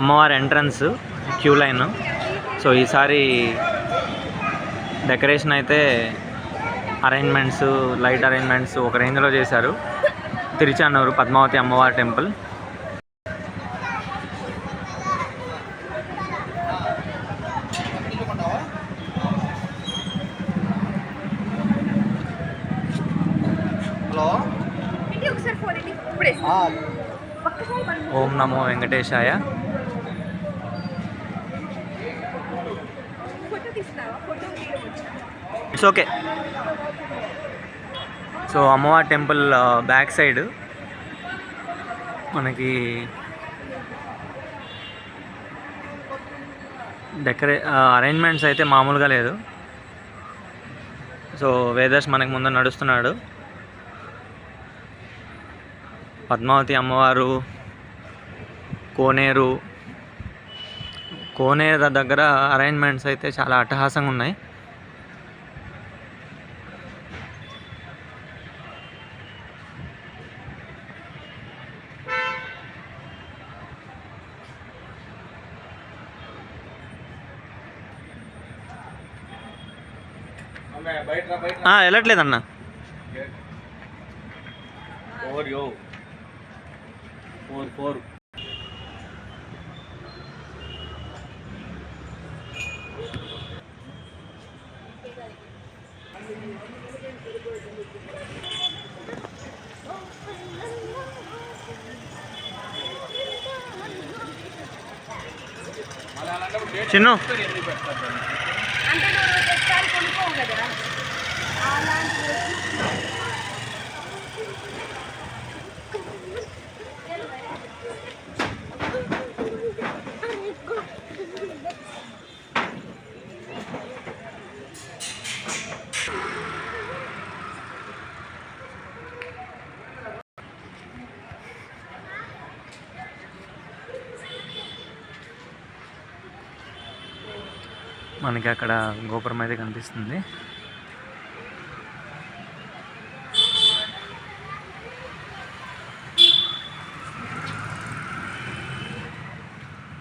అమ్మవారి entrance queue line. So ఈసారి decoration అయితే అరేంజ్మెంట్స్ లైట్ అరేంజ్మెంట్స్ ఒక రేంజ్లో చేశారు. తిరుచానూరు పద్మావతి అమ్మవారి టెంపుల్. ఓం నమో వెంకటేశాయ. ఇట్స్ ఓకే సో అమ్మవారి టెంపుల్ uh, బ్యాక్ సైడ్ మనకి డెకరే uh, అరేంజ్మెంట్స్ అయితే మామూలుగా లేదు. సో వేదర్స్ మనకి ముందు నడుస్తున్నాడు. పద్మావతి అమ్మవారు కోనేరు కోనేరు దగ్గర అరేంజ్మెంట్స్ అయితే చాలా అట్టహాసంగా ఉన్నాయి వెళ్ళట్లేదన్న. ఫోర్ యో ఫోర్ ఫోర్ చిన్న. అంటే నువ్వు తెచ్చాలి కొనుక్కోవు కదా. అలాంటి మనకి అక్కడ గోపురం అయితే కనిపిస్తుంది.